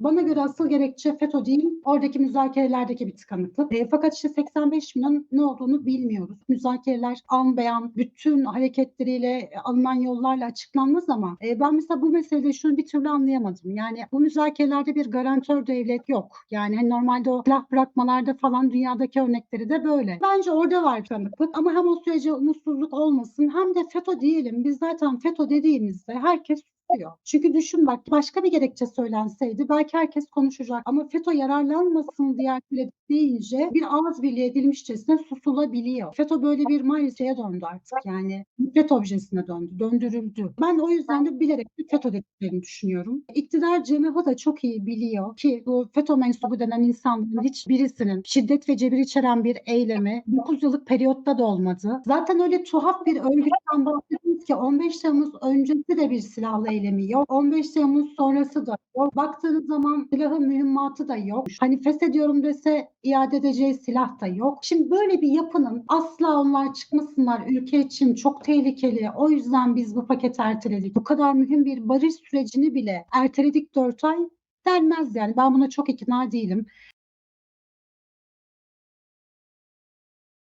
Bana göre asıl gerekçe FETÖ değil, oradaki müzakerelerdeki bir tıkanıklık. E, fakat işte 85 milyon ne olduğunu bilmiyoruz. Müzakereler an beyan bütün hareketleriyle, e, alınan yollarla açıklanmaz ama e, ben mesela bu meselede şunu bir türlü anlayamadım. Yani bu müzakerelerde bir garantör devlet yok. Yani hani normalde o silah bırakmalarda falan dünyadaki örnekleri de böyle. Bence orada var tanıklık ama hem o sürece umutsuzluk olmasın hem de FETÖ diyelim. Biz zaten FETÖ dediğimizde herkes susuyor. Çünkü düşün bak başka bir gerekçe söylenseydi belki herkes konuşacak ama FETÖ yararlanmasın diye deyince bir ağız birliği edilmişçesine susulabiliyor. FETÖ böyle bir maalesef şeye döndü artık yani nefret objesine döndü, döndürüldü. Ben o yüzden de bilerek FETÖ dediklerini düşünüyorum. İktidar cenahı da çok iyi biliyor ki bu FETÖ mensubu denen insanların hiç birisinin şiddet ve cebir içeren bir eylemi 9 yıllık periyotta da olmadı. Zaten öyle tuhaf bir örgütten bahsediyoruz ki 15 Temmuz öncesi de bir silahlı eylemi yok. 15 Temmuz sonrası da yok. Baktığınız zaman silahın mühimmatı da yok. Hani feshediyorum dese iade edeceği silah da yok. Şimdi böyle bir yapının asla onlar çıkmasınlar ülke için çok tehlikeli. O yüzden biz bu paketi erteledik. Bu kadar mühim bir barış sürecini bile erteledik 4 ay denmez yani. Ben buna çok ikna değilim.